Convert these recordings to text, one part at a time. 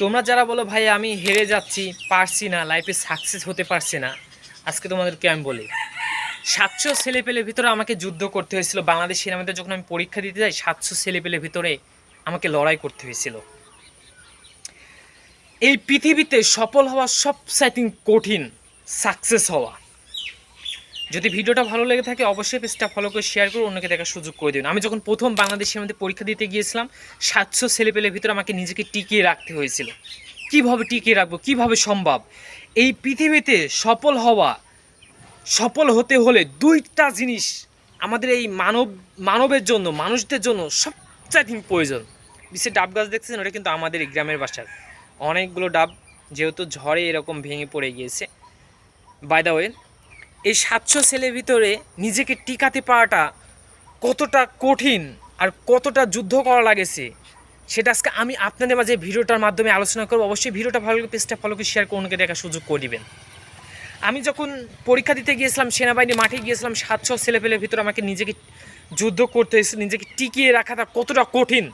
তোমরা যারা বলো, ভাই, আমি হেরে যাচ্ছি, পারছি না লাইফে সাকসেস হতে পারছি না। আজকে তোমাদেরকে আমি বলি, সাতশো ছেলে পেলে ভিতরে আমাকে যুদ্ধ করতে হয়েছিল। বাংলাদেশ সিনেমাতে যখন আমি পরীক্ষা দিতে যাই, সাতশো ছেলে পেলে ভিতরে আমাকে লড়াই করতে হয়েছিল। এই পৃথিবীতে সফল হওয়া সবচাইতে কঠিন সাকসেস হওয়া যদি ভিডিওটা ভালো লেগে থাকে, অবশ্যই পেজটা ফলো করে শেয়ার করে অন্যকে দেখার সুযোগ করে দিন আমি যখন প্রথম বাংলাদেশের মধ্যে পরীক্ষা দিতে গিয়েছিলাম, সাতশো ছেলেপেলের ভিতরে আমাকে নিজেকে টিকিয়ে রাখতে হয়েছিল। কীভাবে টিকিয়ে রাখব, কীভাবে সম্ভব? এই পৃথিবীতে সফল হওয়া, সফল হতে হলে দুইটা জিনিস আমাদের এই মানব, মানবের জন্য, মানুষদের জন্য সবচাইতে প্রয়োজন। বিশ্বের ডাব গাছ দেখছেন? ওটা কিন্তু আমাদের গ্রামের বাসার। অনেকগুলো ডাব যেহেতু ঝড়ে এরকম ভেঙে পড়ে গিয়েছে। বাই দ্য ওয়ে এই সাতশো ছেলের ভিতরে নিজেকে টিকাতে পারাটা কতটা কঠিন আর কতটা যুদ্ধ করা লাগেছে, সেটা আজকে আমি আপনাদের মাঝে ভিডিওটার মাধ্যমে আলোচনা করব। অবশ্যই ভিডিওটা ভালো লাগে পেজটা ফলো করে শেয়ার করে অন্যকে দেখার সুযোগ করে দিবেন। আমি যখন পরীক্ষা দিতে গিয়েছিলাম, সেনাবাহিনী মাঠে গিয়েছিলাম, সাতশো ছেলেপেলের ভিতরে আমাকে নিজেকে যুদ্ধ করতে হয়েছে, নিজেকে টিকিয়ে রাখাটা কতটা কঠিন।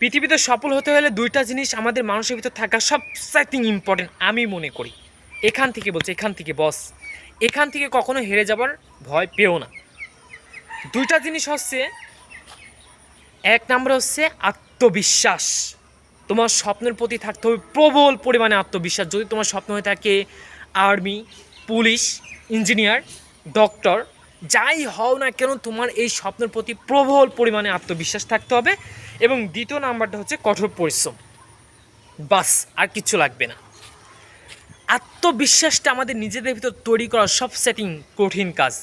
পৃথিবীতে সফল হতে হলে দুইটা জিনিস আমাদের মানুষের ভিতর থাকা সবচাইতে ইম্পর্টেন্ট আমি মনে করি। এখান থেকে বলছে, এখান থেকে, বস। এখান থেকে কখনো হেরে যাবার ভয় পেও না। দুইটা জিনিস হচ্ছে, এক নম্বর হচ্ছে আত্মবিশ্বাস। তোমার স্বপ্নের প্রতি থাকতে হবে প্রবল পরিমাণে আত্মবিশ্বাস। যদি তোমার স্বপ্ন হয়ে থাকে আর্মি, পুলিশ, ইঞ্জিনিয়ার, ডক্টর, যাই হও না কেন, তোমার এই স্বপ্নের প্রতি প্রবল পরিমাণে আত্মবিশ্বাস থাকতে হবে। এবং দ্বিতীয় নাম্বারটা হচ্ছে কঠোর পরিশ্রম। বাস, আর কিচ্ছু লাগবে না। আত্মবিশ্বাসটা আমাদের নিজেদের ভিতর তৈরি করা সব সেটিং কঠিন কাজ।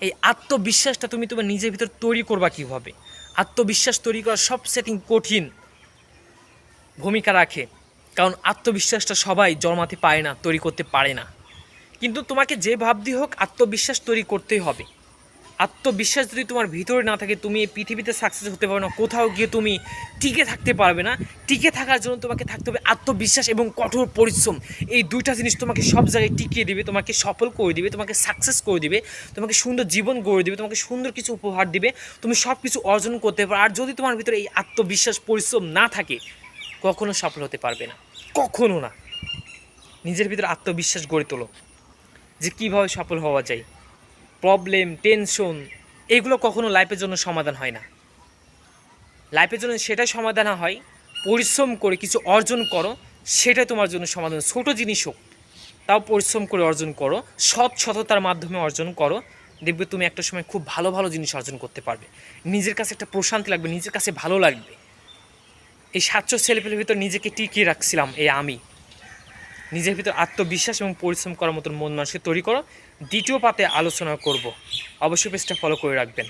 এই আত্মবিশ্বাসটা তুমি তোমার নিজের ভিতর তৈরি করবা কীভাবে? আত্মবিশ্বাস তৈরি করা সব সেটিং কঠিন ভূমিকা রাখে। কারণ আত্মবিশ্বাসটা সবাই জন্মাতে পারে না, তৈরি করতে পারে না। কিন্তু তোমাকে যে ভাবদি হোক, আত্মবিশ্বাস তৈরি করতেই হবে। আত্মবিশ্বাস যদি তোমার ভিতরে না থাকে, তুমি এই পৃথিবীতে সাকসেস হতে পারবে না, কোথাও গিয়ে তুমি টিকে থাকতে পারবে না। টিকে থাকার জন্য তোমাকে থাকতে হবে আত্মবিশ্বাস এবং কঠোর পরিশ্রম। এই দুইটা জিনিস তোমাকে সব জায়গায় টিকিয়ে দিবে, তোমাকে সফল করে দিবে, তোমাকে সাকসেস করে দিবে, তোমাকে সুন্দর জীবন গড়ে দিবে, তোমাকে সুন্দর কিছু উপহার দিবে, তুমি সব কিছু অর্জন করতে পারো। আর যদি তোমার ভিতরে এই আত্মবিশ্বাস, পরিশ্রম না থাকে, কখনো সফল হতে পারবে না। কখনো না। নিজের ভিতরে আত্মবিশ্বাস গড়ে তোলো। যে কীভাবে সফল হওয়া যায়। প্রবলেম টেনশন এগুলো কখনো লাইফের জন্য সমাধান হয় না। লাইফের জন্য সেটাই সমাধান হয়, পরিশ্রম করে কিছু অর্জন করো, সেটাই তোমার জন্য সমাধান ছোট জিনিস হোক, তাও পরিশ্রম করে অর্জন করো, সৎ সততার মাধ্যমে অর্জন করো, দেখবে তুমি একটা সময় খুব ভালো ভালো জিনিস অর্জন করতে পারবে। নিজের কাছে একটা প্রশান্তি লাগবে, নিজের কাছে ভালো লাগবে। এই সাতশো ছেলেপেলের ভিতর নিজেকে টিকিয়ে রাখছিলাম, এই আমি। নিজের ভিতরে আত্মবিশ্বাস এবং পরিশ্রম করার মতন মন মানুষকে তৈরি করো। দ্বিতীয় পাতে আলোচনা করব। অবশ্যই পেজটা ফলো করে রাখবেন।